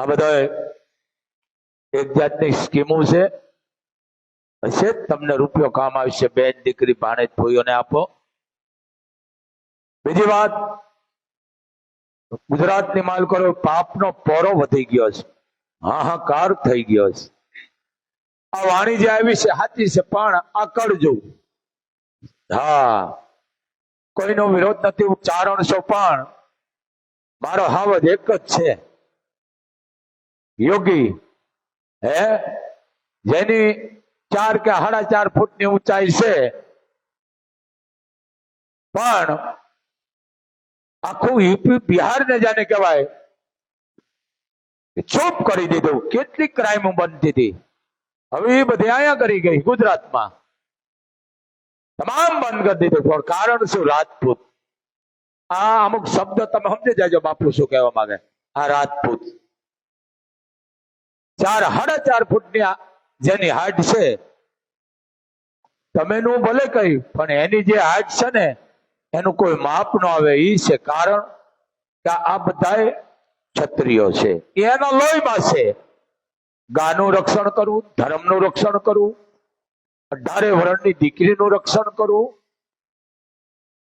આ બધા એક જાતની સ્કીમો છે. હશે તમને રૂપિયો કામ આવશે. બેન દીકરી ભાણે ભાઈઓને આપો. બીજી વાત, ગુજરાતની માલ કરો, પાપનો પોરો વધી ગયો છે. હાહાકાર થઈ ગયો છે. આ વાણી જે આવી છે સાચી છે, પણ આ કરજો હા. કોઈનો વિરોધ નથી ઉચ્ચારણ છો પણ. મારો હાવજ એક જ છે. યોગી, હે? જેની ચાર કે સાડા ચાર ફૂટની ઊંચાઈ છે. પણ આખું યુપી બિહાર ને જાને કહેવાય ચૂપ કરી દીધું. કેટલી ક્રાઇમ બનતી હતી હવે એ બધી અહીંયા કરી ગઈ ગુજરાતમાં. તમામ બંધ કરી દીધું. પણ કારણ શું? રાજપૂત. આ અમુક શબ્દ તમે સમજી જાજો બાપુ શું કહેવા માંગે. આ રાજપૂત. ચાર સાડા ચાર ફૂટની જેની હાઈટ છે. તમે નું ભલે કહ્યું, પણ એની જે હાઈટ છે ને, એનું કોઈ માપ ન આવે એ છે કારણ કે આ બધા ક્ષત્રિયો છે. એના લોહીમાં છે. ગાનું રક્ષણ કરવું ધર્મનું રક્ષણ કરવું અઢારે વર્ણની દીકરીનું રક્ષણ કરવું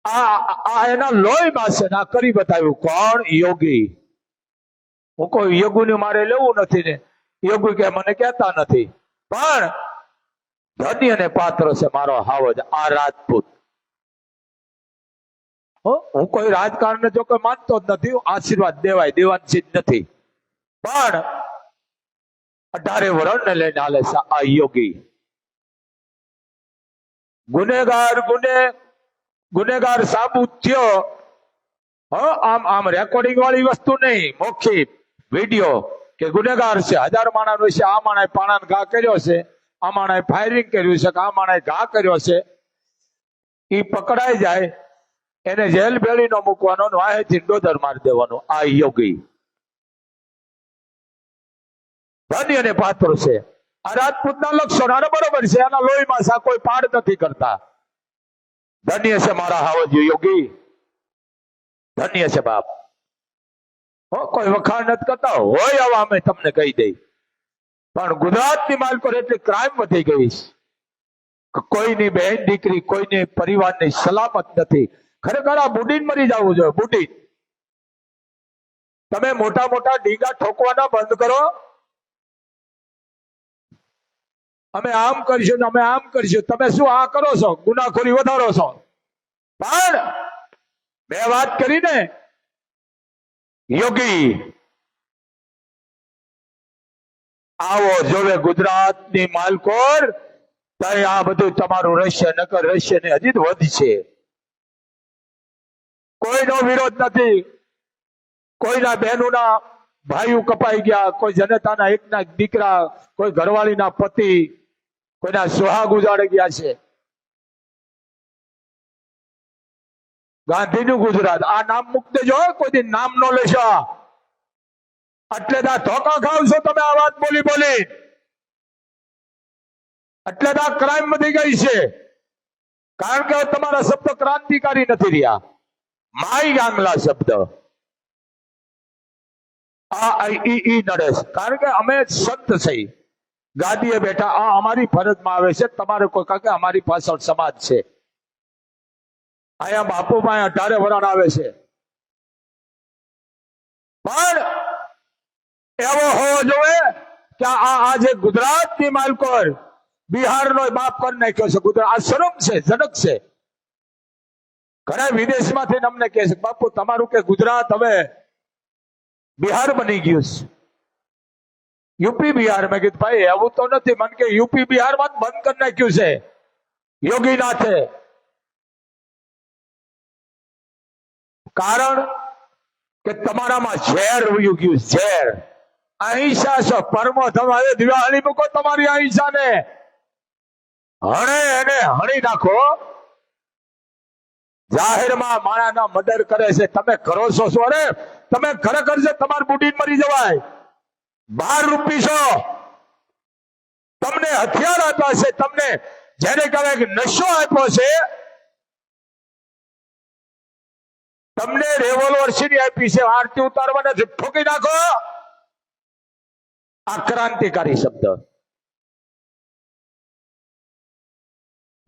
આ આ એના લોહીમાં છે ના કરી બતાવ્યું. કોણ? યોગી. હું કોઈ યોગુને મારે લેવું નથી ને. યોગી કે મને કહેતા નથી. પણ ધન્ય અને પાત્ર છે મારો હાવજ આ રાજપૂત. હું કોઈ રાજકારણ જો કોઈ માનતો જ નથી આશીર્વાદ દેવાય દેવાની નથી. પણ અઢારે વરણને લઈને હાલે છે આ યોગી. ગુનેગાર, ગુને, ગુનેગાર સાબુત થયો. આમ આમ રેકોર્ડિંગ વાળી વસ્તુ નહીં, મોખી વીડિયો કે ગુનેગાર છે, હજાર માણસ છે, આ માણસે પાણાને ઘા કર્યો છે, આ માણાએ ફાયરિંગ કર્યું છે, આ માણાએ ઘા કર્યો છે. એ પકડાઈ જાય, એને જેલ બેડી નો મૂકવાનો વાહેથી ડોદર મારી દેવાનો. આ યોગી. ધન્ય અને પાત્ર છે. આ રાજપૂતના લક્ષણ, આને બરોબર છે એના લોહીમાં સા કોઈ પાડ નથી કરતા. ધન્ય છે મારા હાવજ યોગી. ધન્ય છે બાપ. કોઈ વખાણ કરતા. હોય આવા અમે તમને કહી દઈ પણ ગુજરાતની માલ પર એટલી ક્રાઇમ વધી ગઈ કોઈની બહેન દીકરી, કોઈની પરિવારની સલામત નથી. ખરેખર આ બુડીન મરી જવું જોઈએ, બુડીન. તમે મોટા મોટા ડીગા ઠોકવાના બંધ કરો. અમે આમ કરીશું અમે આમ કરીશું. તમે શું આ કરો છો? ગુનાખોરી વધારો છો? પણ મેં વાત કરી ને યોગી, આવો જોવે ગુજરાતની માલકોર ત્યાં આ બધું તમારું રહસ્ય, નકર રહસ્ય ને હજી વધશે કોઈનો વિરોધ નથી. કોઈના બહેનોના ભાઈઓ કપાઈ ગયા, કોઈ જનતાના એકના દીકરા, કોઈ ઘરવાળીના પતિ, કોઈના સુહાગ ઉજાડી ગયા છે. ગાંધીનું ગુજરાત. આ નામ મૂકી દેજો કોઈ નામ નો લેશો. એટલે આ ધોકા ખાવ છો તમે આ વાત બોલી બોલી. એટલે આ ક્રાઇમ વધી ગઈ છે. કારણ કે તમારા શબ્દ ક્રાંતિકારી નથી રહ્યા. માઈ ગાંગલા શબ્દ. આ ઈ ઈ નડે કારણ કે અમે સંત છે ગાદીએ બેઠા, આ અમારી ફરજમાં આવે છે. તમારે કોઈ કહે અમારી પાછળ સમાજ છે. અહીંયા બાપુ પાસે અઢારે વરણ આવે છે. પણ એવો હોવો જોઈએ કે આ આ જે ગુજરાતની માલકોર બિહારનો બાપ કરી નાખ્યો છે. ગુજરાત આ શરમ છે જનક છે. ઘણા વિદેશમાંથી અમને કહે છે, બાપુ, તમારું કે ગુજરાત હવે બિહાર બની ગયું છે. યુપી બિહાર મેં કીધું, ભાઈ, એવું તો નથી. મને કે યુપી બિહારમાં બંધ કરી નાખ્યું છે. યોગીનાથે કારણ કે તમારામાં ઝેર રહ્યું ગયું, ઝેર. અહિંસા છો. પરમો તમારે દિવાળી મૂકો તમારી અહિંસા ને હણે એને હણી નાખો. જાહેરમાં માણાના મર્ડર કરે છે. તમે કરો છો શું? અરે, તમે ખરેખર છે તમારી બુડીન મરી જવાય. બાર રૂપી છો. તમને હથિયાર આપ્યા છે. તમને જેને કહેવાય કે નશો આપ્યો છે તમને સીડી આપી આરતી ઉતારવાને ઠોકી નાખો. આ ક્રાંતિકારી શબ્દ.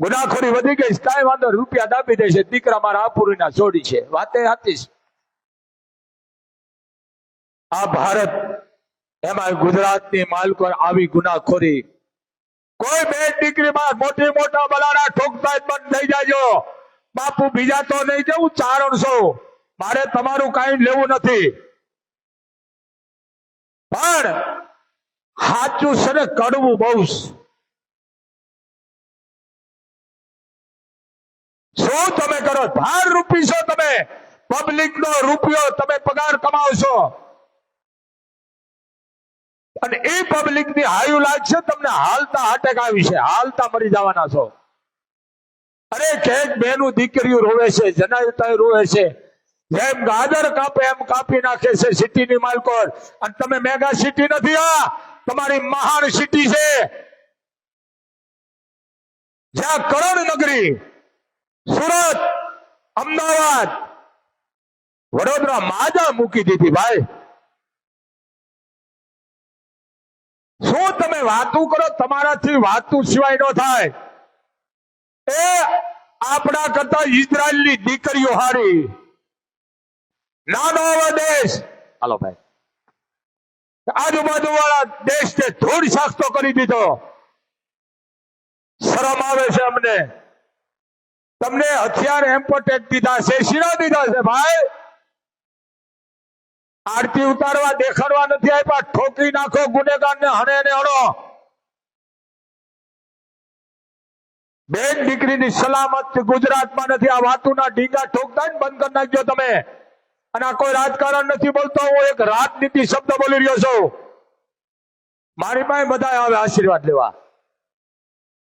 ગુનાખોરી વધી ગઈ કાંઈ વાંધો રૂપિયા દાબી દે દીકરા મારા આપુરીના છોડી છે. વાતે સાચી આ ભારત એમાં ગુજરાતની માલકો આવી ગુનાખોરી. કોઈ બે દીકરીમાં મોટી મોટા બલાડા ઠોકતા બંધ થઈ જાજો. બાપુ બીજા તો નહીં જવું ચારણસો મારે તમારું કઈ લેવું નથી. પણ સાચું છે ને, કડવું બહુ શું તમે કરો? ભાર રૂપી છો તમે. પબ્લિક નો રૂપિયો તમે પગાર કમાવશો. અને એ પબ્લિકની હાયુ લાગશે, તમને હાલતા અટેક આવી છે. હાલતા મરી જવાના છો. અરે કેક બેનું દીકરીઓ રોવે છે જનાયતા રોવે છે, જેમ ગાજર કાપે એમ કાપી નાખે છે સિટીની માલકો અને તમે મેગા સિટી નથી આ, તમારી મહાન સિટી છે. જ્યાં કરોડ નગરી, સુરત, અમદાવાદ, વડોદરા માજા મૂકી દીધી ભાઈ. શું તમે વાતું કરો? તમારાથી વાતું સિવાય ન થાય. એ આપણા કરતા ઇઝરાયલની દીકરીઓ હારી. નાનો એવો દેશ. હાલો ભાઈ. આજુબાજુ વાળા દેશને ધૂળ શાસ્તો કરી દીધો. શરમ આવે છે અમને. તમને હથિયાર એમ્પોટેક દીધા છે શીરા દીધા છે ભાઈ. આરતી ઉતારવા દેખાડવા નથી આપ્યા. ઠોકી નાખો ગુનેગાર ને હણે ને હણો. બેન દીકરીની સલામત ગુજરાતમાં નથી. આ વાતુના ઢીંગા ઠોકતા ને બંધ કરી નાખજો તમે. અને આ કોઈ રાજકારણ નથી બોલતો. હું એક રાજનીતિ શબ્દ બોલી રહ્યો છું. મારી પાસે બધા આવે આશીર્વાદ લેવા.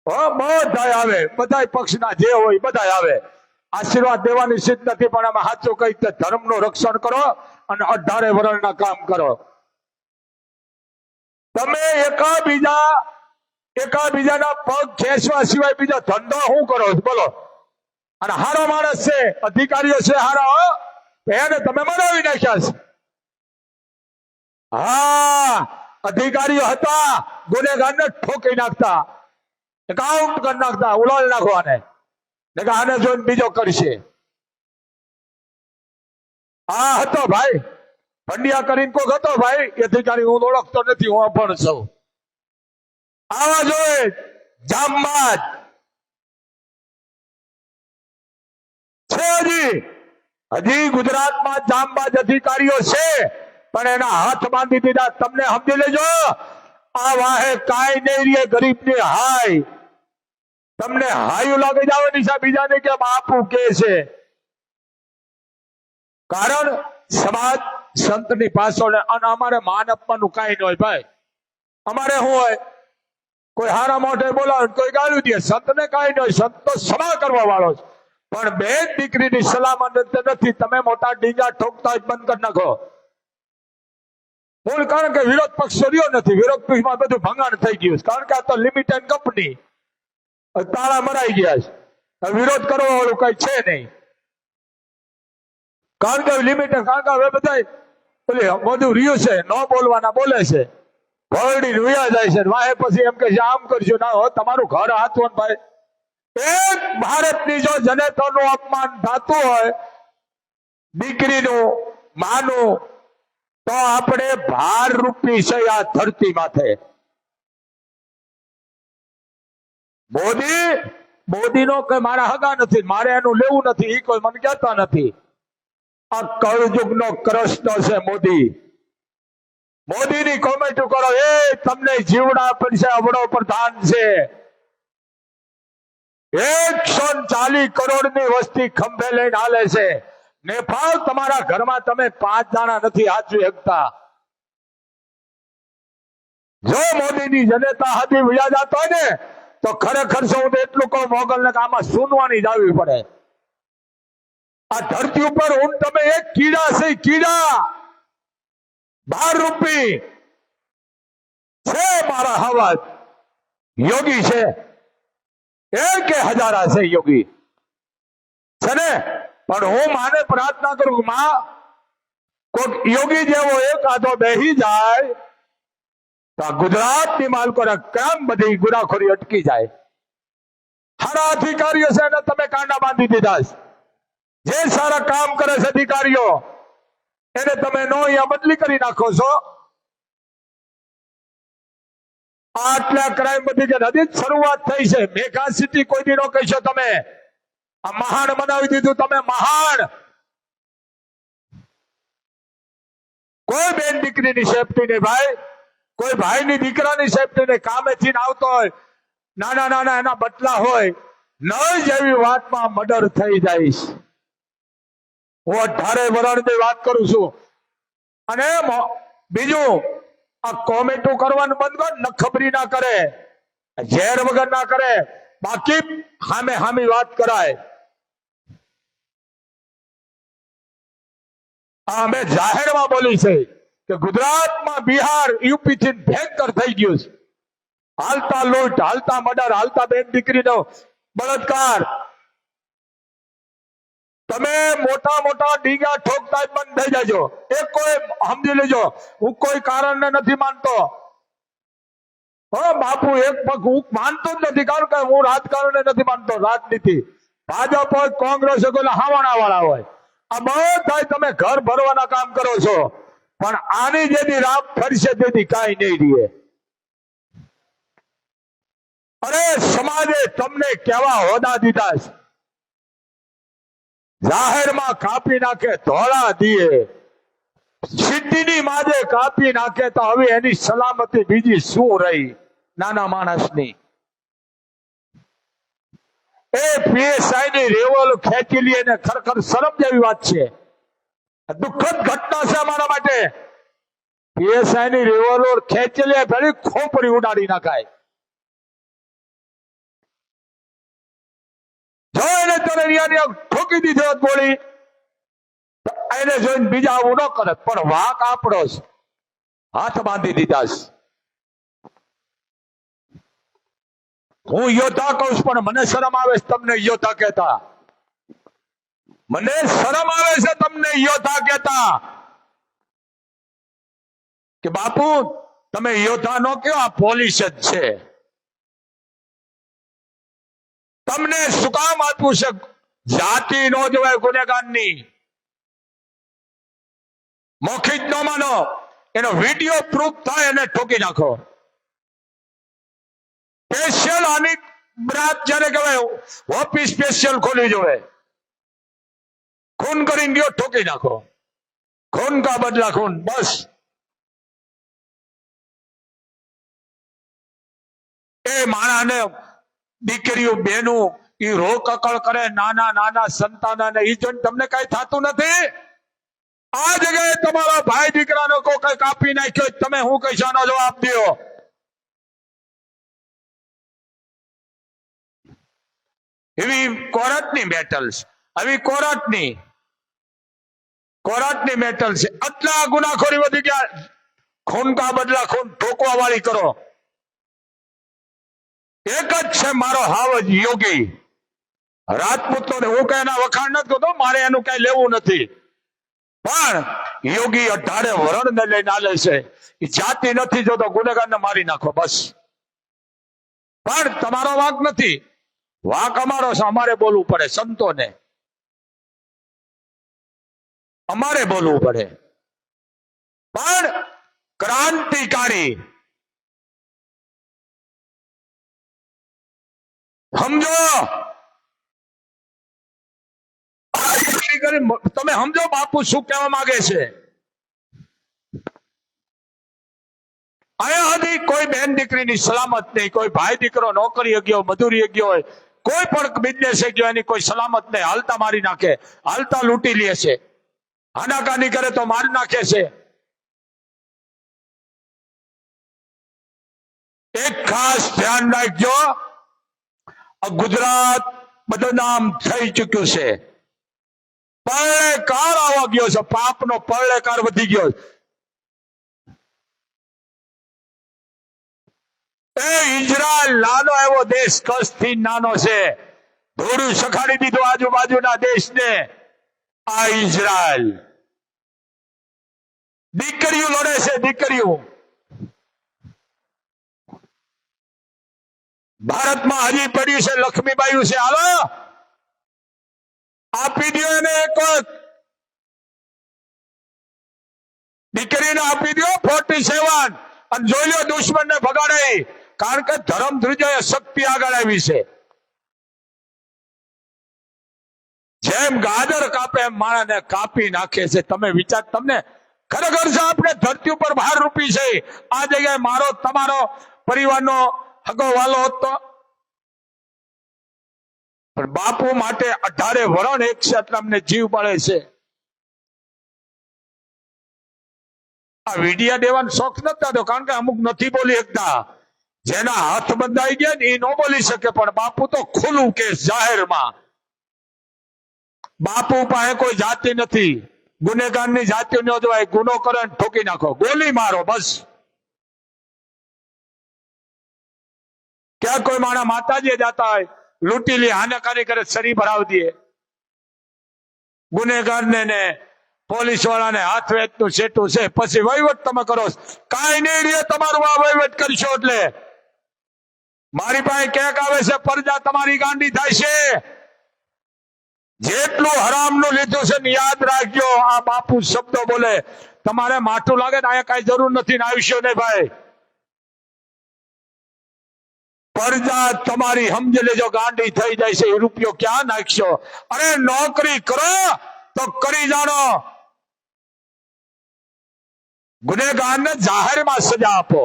બધા આવે. બધા પક્ષના જે હોય બધા આવે. આશીર્વાદ દેવાની સિદ્ધ નથી, પણ આમાં સાચું કઈ ધર્મ ધર્મનું રક્ષણ કરો અને અઢારે વર્ષના કામ કરો. તમે એકાબીજા એકાબીજાના પગ ખેંચવા સિવાય બીજા ધંધો શું કરો? બોલો. અને હારો માણસ છે, અધિકારીઓ છે, હારા, હો. એને તમે મનાવી નાખ્યા છે. હા, અધિકારીઓ હતા, ગુનેગારને ઠોકી નાખતા. એકાઉન્ટ કરી નાખતા ઉલાળી નાખવાને. આને જોઈને બીજો કરશે. આ હતો ભાઈ. ફંડિયા કરીને કોક હતો ભાઈ. અધિકારી હું ઓળખતો નથી, હું પણ છું. આવા જોઈએ જામબાજ છે હજી. હજી ગુજરાતમાં જામબાજ અધિકારીઓ છે, પણ એના હાથ બાંધી દીધા. તમને સમજી લેજો, આ વાહે કાંઈ નહીં રે ગરીબની હાય. તમને હાયું લાગી જાવ નિશા બીજાને કે બાપુ કે છે. કારણ સમાજ સંતની પાછળ અને અમારે માન આપવાનું કાંઈ ન હોય ભાઈ. અમારે શું હોય? કોઈ હારા મોઢે બોલાવે, કોઈ ગાળું દે. સંતને કાંઈ નહીં, સંત તો સભા કરવા વાળો છે. પણ બે દીકરીની સલામત નથી. તમે મોટા ડીંગા ઠોકતા જ બંધ કરી નાખો. મૂળ કારણ કે વિરોધ પક્ષ રહ્યો નથી. વિરોધ પક્ષમાં બધું ભંગાણ થઈ ગયું કારણ કે આ તો લિમિટેડ કંપની તાળા મરાઈ ગયા છે. વિરોધ કરવા વાળું કઈ છે નહીં. કારણ કે લિમિટેડ કારણ કે હવે બધા બધું રહ્યું છે. ન બોલવાના બોલે છે. ભરડી રૂયા જાય છે વાહે પછી એમ કે આમ કરજો. ના હો, તમારું ઘર હાથવન ભાઈ. એક ભારતની જો જનેતાનું અપમાન થતું હોય, દીકરીનું, માનું, તો આપણે ભાર રૂપી છે આ ધરતી માથે. મોદી, મોદીનો કે મારા હગા નથી, મારે એનું લેવું નથી એ કોઈ મને કહેતા નથી. આ કળયુગનો કૃષ્ણ છે મોદી. મોદીની કોમેન્ટ કરો, એ, તમને જીવડા પડશે અવડો પ્રધાન છે. એકસો ચાલીસ કરોડની વસ્તી ખંભે લઈને હાલે છે. નેપાળ તમારા ઘરમાં તમે પાંચ દાણા નથી હાચવી શકતા. જો મોદીની જનતા હતી વ્યાજ હોય ને, તો ખરેખર હું તો એટલું કહું મોગલ ને આમાં સુનવાની જ પડે. આ ધરતી ઉપર હું તમે એક કીડા છે, કીડા. બાર રૂપી છે મારા હવાજ યોગી છે એક હજારા છે યોગી છે ને પણ હું માને પ્રાર્થના કરું કે માં કોઈક યોગી જેવો એક આધો બેહી જાય તો આ ગુજરાતની માલકોને કેમ બધી ગુનાખોરી અટકી જાય સારા અધિકારીઓ છે એને તમે કાંડા બાંધી દીધા છે. જે સારા કામ કરે છે અધિકારીઓ એને તમે નો અહીંયા બદલી કરી નાખો છો. આટલા ક્રાઇમ બધી કે હજી શરૂઆત થઈ છે. મેઘા સિટી કોઈ દી નો કહીશો તમે. આ મહાન બનાવી દીધું તમે મહાન. કોઈ બેન દીકરીની સેફટી નહીં ભાઈ. કોઈ ભાઈની દીકરાની સેફટી નહીં. કામેથી આવતો હોય. નાના નાના એના બટલા હોય. ન જેવી વાતમાં મર્ડર થઈ જાય છે. હું અઢારે વરણની વાત કરું છું. અને બીજું, આ કોમેન્ટો કરવાનું બંધ કર નખબરી ના કરે, ઝેર વગર ના કરે, બાકી હામે હામી વાત કરાય. અમે જાહેરમાં બોલી છે કે ગુજરાતમાં બિહાર યુપી થી ભયંકર થઈ ગયું છે. હાલતા લૂંટ, હાલતા મર્ડર, હાલતા બેન દીકરીનો બળાત્કાર. તમે મોટા મોટા ડીગા ઠોકતા બંધ થઈ જાજો. એ કોઈ સમજી લેજો. હું કોઈ કારણને નથી માનતો. બાપુ, એક પગ હું માનતો જ નથી. કારણ કે હું રાજકારણ નથી માનતો. રાજનીતિ. ભાજપ હોય, કોંગ્રેસ હોય કોઈ હાવાણા વાળા હોય. આ બધા તમે ઘર ભરવાના કામ કરો છો. પણ આની જેથી રામ ફરશે તેથી કઈ નહીં રહે અરે સમાજે તમને કેવા હોદા દીધા છે. જાહેરમાં કાપી નાખે, ધોળા દીએ. સિદ્ધિની માજે કાપી નાખે તો હવે એની સલામતી બીજી શું રહી? નાના માણસની. એ પીએસઆઈ ની રેવલ ખેંચી લઈએ ને ખરેખર શરમ જેવી વાત છે. દુઃખદ ઘટના છે અમારા માટે. પીએસઆઈ ની રેવલ ખેંચી લે, ફરી ખોપરી ઉડાડી નાખાય. જો એને તને ઠોકી દીધો ગોળી એને જોઈને બીજા આવું ન કરે, પણ વાક આપણો છે હાથ બાંધી દીધા છે. હું યોદ્ધા કહું છું, પણ મને શરમ આવે છે તમને યોદ્ધા કહેતા. મને શરમ આવે છે તમને યોદ્ધા કહેતા. કે બાપુ, તમે યોદ્ધા નો કયો, આ પોલીસ જ છે. તમને શું કામ આપ્યું છે? જાતિ નો જોવાય ગુનેગારની. મૌખિક નો માનો. એનો વીડિયો પ્રૂફ થાય એને ઠોકી નાખો. સ્પેશિયલ આની બ્રાત જ્યારે કહેવાય ઓફિસ સ્પેશિયલ ખોલી જોવે ખૂન કરીને ગયો, ઠોકી નાખો. ખૂન કા બદલા ખૂન? બસ. એ માણાને દીકરીઓ, બેનો એ રોક અકળ કરે, નાના નાના સંતાનને ઈ જોઈને તમને કઈ થતું નથી? આ જગ્યાએ તમારા ભાઈ દીકરાનો કોઈ કઈ કાપી નાખ્યો તમે હું કઈ જવાબ દો એવી કોરટની બેટલ છે આવી કોરટની કોરટની બેટલ છે આટલા ગુનાખોરી વધી ગયા. ખૂન કા બદલા ખૂન ઠોકવા વાળી કરો. એક જ છે મારો હાવજ યોગી. રાજપૂતો હું કઈ એના વખાણ નથી કરતો, મારે એનું કઈ લેવું નથી. પણ યોગી અઢારે વરણ ને લઈને આલે છે. જાતિ નથી જોતો, ગુનેગારને મારી નાખો, બસ. પણ તમારો વાંક નથી. વાંક અમારો છે, અમારે બોલવું પડે, સંતોને. અમારે બોલવું પડે. પણ ક્રાંતિકારી સમજો. તમે સમજો બાપુ શું કહેવા માંગે છે. અહીંયા સુધી કોઈ બેન દીકરીની સલામત નહીં, કોઈ ભાઈ દીકરો નોકરી ગયો મજૂરી ગયો હોય, કોઈ પણ બિઝનેસ ગયો એની કોઈ સલામત નહીં, હાલતા મારી નાખે, હાલતા લૂંટી લે છે. હાનાકાની કરે તો મારી નાખે છે. એક ખાસ ધ્યાન રાખજો. ગુજરાત બદનામ થઈ ચુક્યું છે. પરળેકાર આવવા ગયો છે. પાપનો પરળેકાર વધી ગયો. એ ઇઝરાયલ નાનો એવો દેશ કસથી નાનો છે. ધોડું સખાડી દીધું આજુબાજુના દેશને. આ ઇઝરાયલ દીકરીઓ લડે છે, દીકરીઓ. ભારતમાં હજી પડ્યું છે લક્ષ્મીબાઈ છે. હાલો. આપી દો એને એક દીકરીને આપી દો ફોર્ટી સેવન. અને જોઈ લો દુશ્મન ને ભગાડે કારણ કે ધર્મ ધ્રુજય શક્તિ આગળ આવી છે. જેમ ગાજર કાપે, એમ માણસને કાપી નાખે છે. તમે વિચાર, તમને ખરેખર છે, આપણે ધરતી ઉપર બહાર રૂપી છે. આ જગ્યાએ મારો, તમારો પરિવારનો હગો વાલો હતો. પણ બાપુ માટે અઢારે વરણ એક અમને જીવ મળે છે. આ વિડિયા દેવાનો શોખ નતા તો કારણ કે અમુક નથી બોલી શકતા. જેના હાથ બંધાઈ ગયા ને એ ન બોલી શકે, પણ બાપુ તો ખુલ્લું કે જાહેરમાં. બાપુ પાસે કોઈ જાતિ નથી. ગુનેગારની જાતિ ન જોવાય ગુનો કરે ઠોકી નાખો. ગોલી મારો બસ. ક્યાં કોઈ માણા માતાજી જતા હોય, લૂંટી લે હાનાકારી કરે સરી ભરાવી દે ગુનેગાર ને પોલીસ વાળાને હાથ વેચનું સેટું છે, પછી વહીવટ તમે કરો કાંઈ નહીં રે તમારું આ વહીવટ કરશો એટલે. મારી પાસે ક્યાંક આવે છે, પરજા તમારી ગાંડી થાય છે. જેટલું હરામનું લીધું છે ને યાદ રાખજો, આ બાપુ શબ્દો બોલે. તમારે માઠું લાગે ને, અહીંયા કઈ જરૂર નથી ને આયુષ્ય નહીં ભાઈ. પરજા તમારી સમજી લેજો ગાંડી થઈ જાય છે, એ રૂપિયો ક્યાં નાખશો અરે નોકરી કરો તો કરી જાણો. ગુનેગારને જાહેરમાં સજા આપો.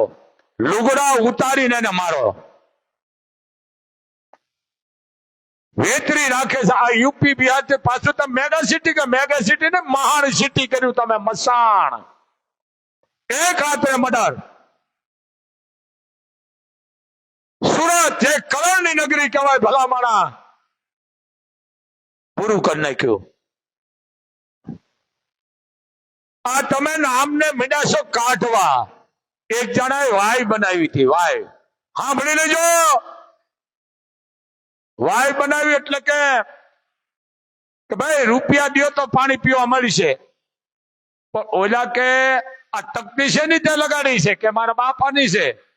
લુગડા ઉતારીને એને મારો. વેતરી રાખે છે. આ યુપી બિહાર પાછું તમે મેગા સિટી કે મેગા સિટી ને મહાન સિટી કર્યું તમે, મસાણ. એક હાથે મર્ડર. સુરત, જે કલરની નગરી કહેવાય, ભલામણા. પૂરું કરી નાખ્યું. આ તમે નામને મીડાશો કાઢવા. એક જણાએ વાય બનાવી હતી, વાય. સાંભળી લેજો. વાય બનાવી એટલે કે ભાઈ, રૂપિયા દો તો પાણી પીવા મળશે પણ ઓલા કે, આ તકતી છે ની તે લગાડી છે? કે મારા બાપાની છે?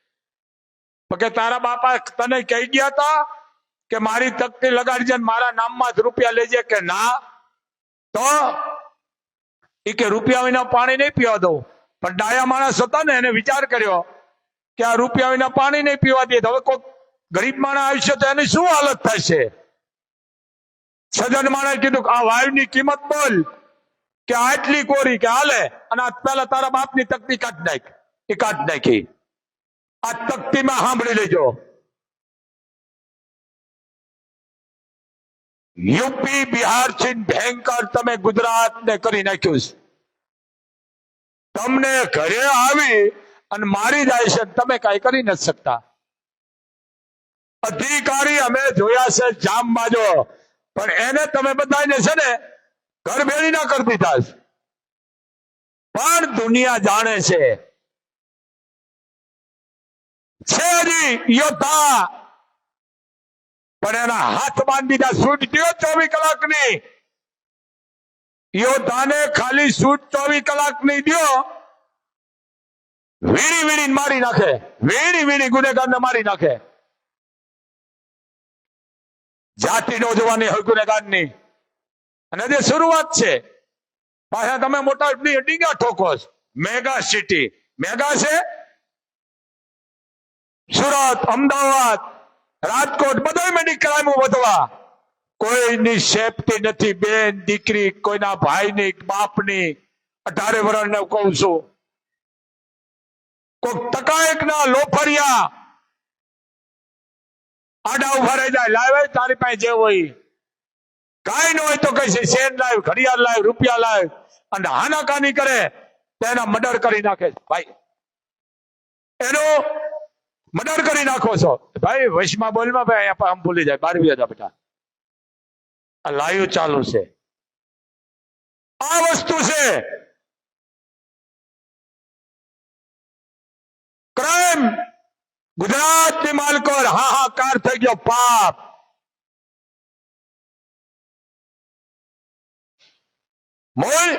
કે તારા બાપા તને કહી ગયા હતા કે મારી તકતી લગાડી છે મારા નામમાં જ રૂપિયા લેજે કે ના, તો એ કે રૂપિયા વિના પાણી નહીં પીવા દઉં. પણ ડાયા માણસ હતા ને એને વિચાર કર્યો કે આ રૂપિયા વિના પાણી નહીં પીવા દે હવે કોઈ ગરીબ માણસ આવશે તો એની શું હાલત થશે? સજન માણસે કીધું કે આ વાયુની કિંમત બોલ કે આટલી કોરી કે હાલે અને પેલા તારા બાપની તકતી કાઢ નાખ. એ કાઢ નાખી. આ તકતીમાં સાંભળી લેજો. યુપી, બિહારથી ભયંકર તમે ગુજરાત ને કરી નાખ્યું છે. તમને ઘરે આવી અને મારી જાય છે તમે કઈ કરી નથી શકતા. અધિકારી અમે જોયા છે જામ બાજો પણ એને તમે બધાને છે ને ઘર ભેળી ના કરી દીધા પણ દુનિયા જાણે છે છે યોદ્ધા. પણ એના હાથ બાંધી દીધા સૂટ દો ચોવીસ કલાકની. યોદ્ધાને ખાલી સૂટ ચોવીસ કલાકની દો વીણી વીણી મારી નાખે. વીણી વીણી ગુનેગારને મારી નાખે. જાતિ નો જોવાની હોય ગુનેગારની. અને જે શરૂઆત છે. પાછા તમે મોટા ડીંગા ઠોકો મેગા સિટી. મેગા છે? સુરત, અમદાવાદ, રાજકોટ બધા મેડિકલ વધવા. કોઈની સેફટી નથી, બેન, દીકરી, કોઈના ભાઈની, બાપની. અઢારે વર્ષને કહું છું. કોઈક તકાયક ના લોફરિયા આડા ઊભા રહી જાય લાવે તારી પાસે જે હોય. કઈ ન હોય તો કઈ શેર લાવ ઘડિયાળ લાવ રૂપિયા લાવ અને હાનાકાની કરે તેના મર્ડર કરી નાખે ભાઈ, એનો મર્ડર કરી નાખો છો. ભાઈ વૈશમાં બોલમાં ભાઈ, અહીંયા આમ ભૂલી જાય. બાર હતા બેટા. આ લાઈવ ચાલુ છે. આ વસ્તુ છે. ક્રાઇમ ગુજરાતની માલકો હાહાકાર થઈ ગયો. પાપ. મોલ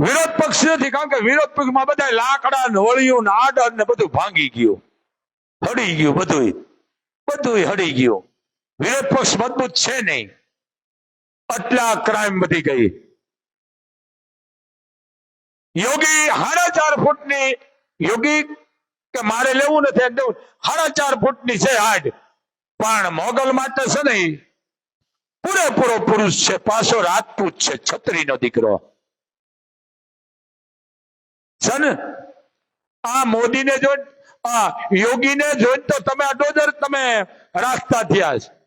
વિરોધ પક્ષ નથી, કારણ કે વિરોધ પક્ષમાં બધા લાકડા, નોળિયું ને આડર ને બધું ભાંગી ગયું. હળી ગયું બધું બધું હડી ગયું. વિરોધ પક્ષ મજબૂત છે નહીં. આટલા ક્રાઇમ વધી ગઈ. યોગી સાડા ચાર ફૂટની, યોગી કે મારે લેવું નથી એકદમ સાડા ચાર ફૂટની છે હાડ પણ મોગલ માટે છે ને પૂરેપૂરો પુરુષ છે, પાછો રાજપૂત છે, છત્રીનો દીકરો. છે ને? આ મોદીને જોઈ આ યોગીને જોઈને તો તમે આ તમે રાખતા થયા છે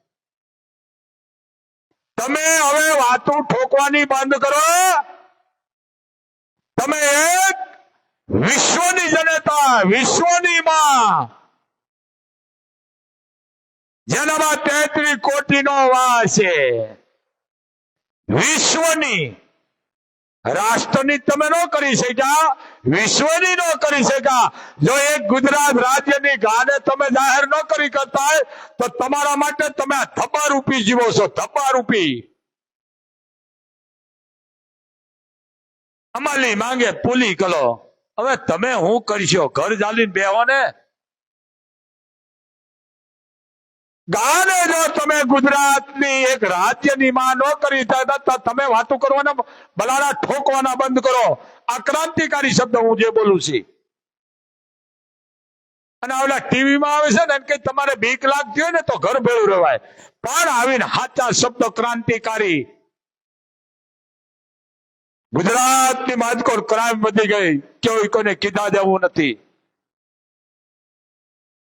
તમે હવે વાતો ઠોકવાની બંધ કરો. તમે એક વિશ્વની જનતા, વિશ્વની માં. જેનામાં તેત્રી કોટીનો વાસ છે. વિશ્વની. રાષ્ટ્રની તમે ન કરી શક્યા, વિશ્વની ન કરી શક્યા. જો એક ગુજરાત રાજ્યની ગાને તમે જાહેર ન કરી કરતા તો તમારા માટે તમે આ રૂપી જીવો છો, ધબ્બારૂપી. અમાલી માંગે પુલી કલો હવે તમે હું કરશો ઘર ચાલીને બેહો ને. ગાને જો તમે ગુજરાતની એક રાજ્યની માં ન કરી તમે વાતો કરવાના બલાડા ઠોકવાના બંધ કરો. આ શબ્દ હું જે બોલું છું. અને ઓલા ટીવીમાં આવે છે ને કે તમારે બીક લાગતી હોય ને તો ઘર ભેળું રહેવાય. પણ આવીને સાચા શબ્દો ક્રાંતિકારી. ગુજરાતની માજકોર ક્રાઇમ વધી ગઈ. કોઈ કોને કીધા દેવું નથી.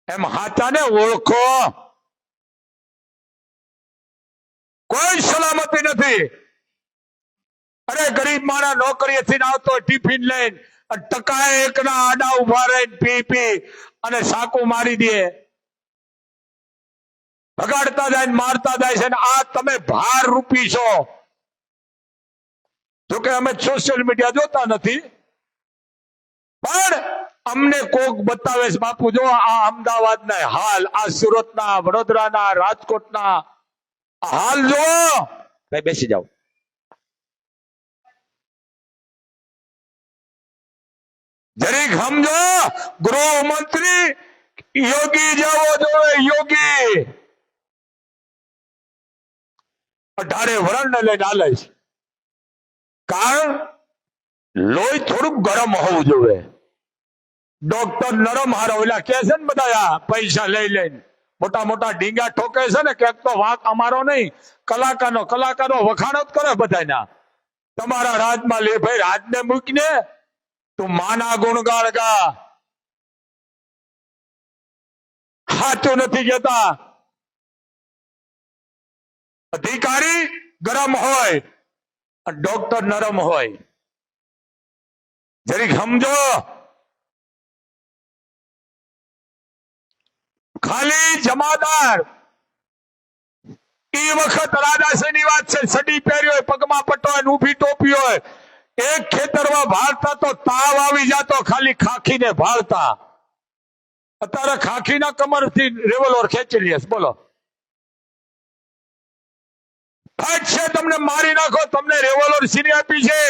એમ હાચાને ઓળખો. કોઈ સલામતી નથી. અરે ગરીબ માણા નોકરીએથી આવતો ટિફિન લઈને ટકા એકના આડા ઊભા રહીને પી પી, અને સાકુ મારી દે. ભગાડતા જાય મારતા જાય છે ને આ તમે ભાર રૂપી છો જોકે અમે સોશિયલ મીડિયા જોતા નથી. પણ અમને કોક બતાવે છે, બાપુ, જો આ અમદાવાદના હાલ આ સુરતના, વડોદરાના, રાજકોટના હાલ જો ભાઈ બેસી જાઓ જરીક સમજો ગૃહમંત્રી યોગી જેવો જોવે યોગી અઢારે વરણ લઈને હાલે છે કારણ લોહી થોડુંક ગરમ હોવું જોઈએ ડોક્ટર નરમ હારો ઓલા કે છે ને બધા આ પૈસા લઈ લઈને મોટા મોટા ડીંગા ઠોકે છે ને, ક્યાંક તો વાંક અમારો નહીં. કલાકારનો, કલાકારો વખાણ જ કરે બધાના તમારા રાજમાં લે ભાઈ, રાજને મૂકીને, તું માના ગુણગાળ ગા. સાચું નથી કેતા અધિકારી ગરમ હોય ડોક્ટર નરમ હોય. જરીક સમજો. ખાલી જમાદાર. એ વખત રાજાશ્રીની વાત છે, સડી પહેરી હોય, પગમાં પટ્ટો હોય ઊભી ટોપી હોય. એક ખેતરમાં ભાળતા તો તાવ આવી જતો, ખાલી ખાખીને ભાળતા અત્યારે ખાખીના કમરથી રેવોલ્વર ખેંચી લે બોલો. ફટ છે, તમને મારી નાખો, તમને રેવોલ્વર સીરી આપી છે.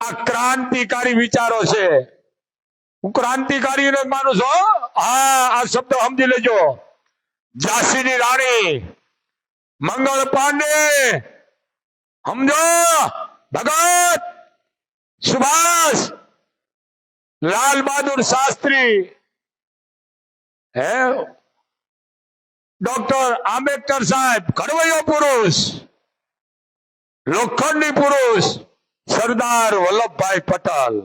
આ ક્રાંતિકારી વિચારો છે. હું ક્રાંતિકારી માનું છું હો. આ શબ્દ સમજી લેજો ઝાંસીની રાણી, મંગળ પાંડે, સમજો, ભગત, સુભાષ, લાલ બહાદુર શાસ્ત્રી, હે ડોક્ટર આંબેડકર સાહેબ, ઘડવૈયો પુરુષ, લોખંડી પુરુષ, સરદાર વલ્લભભાઈ પટેલ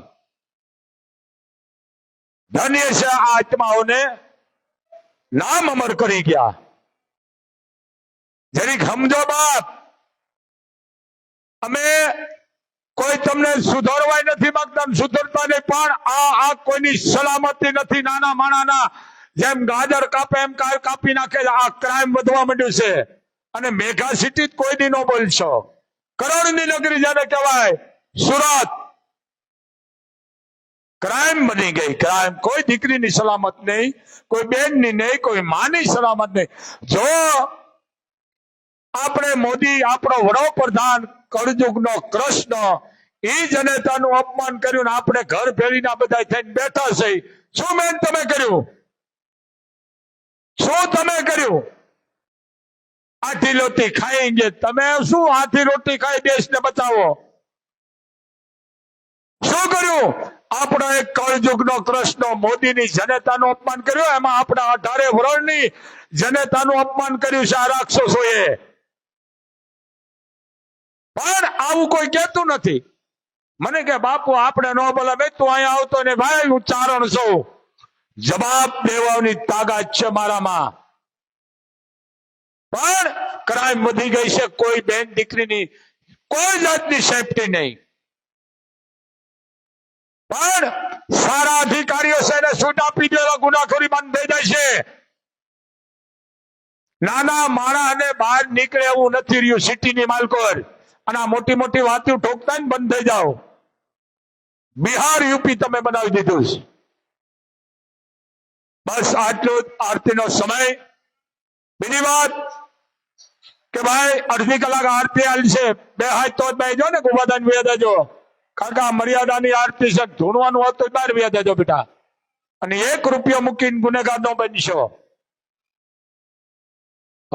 ધન્ય છે આત્માઓને. નામ અમર કરી ગયા. જરીક સમજો બાપ. અમે કોઈ તમને સુધારવા નથી માંગતા, સુધરતા નહીં, પણ આ આ કોઈની સલામતી નથી. નાના માણાના જેમ ગાજર કાપે, એમ કાપી નાખે આ ક્રાઇમ વધવા માંડ્યું છે. અને મેઘા સિટી કોઈ દી નો બોલશો. કરોડની નગરી જેને કહેવાય, સુરત. ક્રાઇમ બની ગઈ. ક્રાઇમ કોઈ દીકરીની સલામત નહીં, કોઈ બેનની નહીં, કોઈ માની સલામત નહીં. જો આપણે મોદી, આપણો વડાપ્રધાન કળજુગનો કૃષ્ણ એ જનતાનું અપમાન કર્યું ને આપણે ઘર ફેરીને બધા થઈને બેઠા છે. શું મેન તમે કર્યું? શું તમે કર્યું? આથી રોટી ખાएंगे તમે શું આથી રોટી ખાઈ દેશને બચાવો? શું કર્યું? આપણો એક કળયુગનો કૃષ્ણ મોદીની જનતાનું અપમાન કર્યું, એમાં આપણા અઢારે વરણની જનતાનું અપમાન કર્યું છે આ રાક્ષસોએ. પણ આવું કોઈ કહેતું નથી. મને કે બાપુ, આપણે ન બોલે ભાઈ તું અહીંયા આવતો ને ભાઈ, હું ચારણ છું. જવાબ દેવાની તાકાત છે મારામાં. પણ ક્રાઇમ વધી ગઈ છે, કોઈ બેન દીકરીની, કોઈ જાતની સેફટી નહીં. પણ સારા અધિકારીઓ છે એને છૂટ આપી દો ગુનાખોરી બંધ થઈ જાય છે. નાના માણા અને બહાર નીકળે એવું નથી રહ્યું સિટીની માલકોર. અને મોટી મોટી વાતો ઠોકતા ને બંધ થઈ જાઓ. બિહાર યુપી તમે બનાવી દીધું છે. બસ આટલો આરતી આરતીનો સમય. બીજી વાત કે ભાઈ અડધી કલાક આરતી હાલ છે. બે હાથ તો બે જો ને ગુબાદાન બે દેજો કારણ કે આ મર્યાદાની આરતી છે. ધૂણવાનું હોત તો બહાર વ્યા દેજો બેટા. અને એક રૂપિયો મૂકીને ગુનેગાર નો બનશો.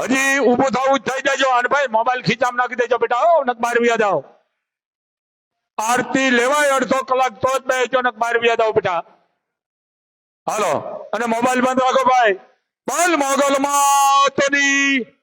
હજી ઊભું થવું થઈ જજો. અને ભાઈ, મોબાઈલ ખીચામ નાખી દેજો બેટા. હો, નક બહાર વ્યા જાઓ. આરતી લેવાય અડધો કલાક તો જ બેજો નક બહાર વ્યા જાઓ બેટા. હાલો. અને મોબાઈલ બંધ રાખો ભાઈ. બોલ મોગલ માતની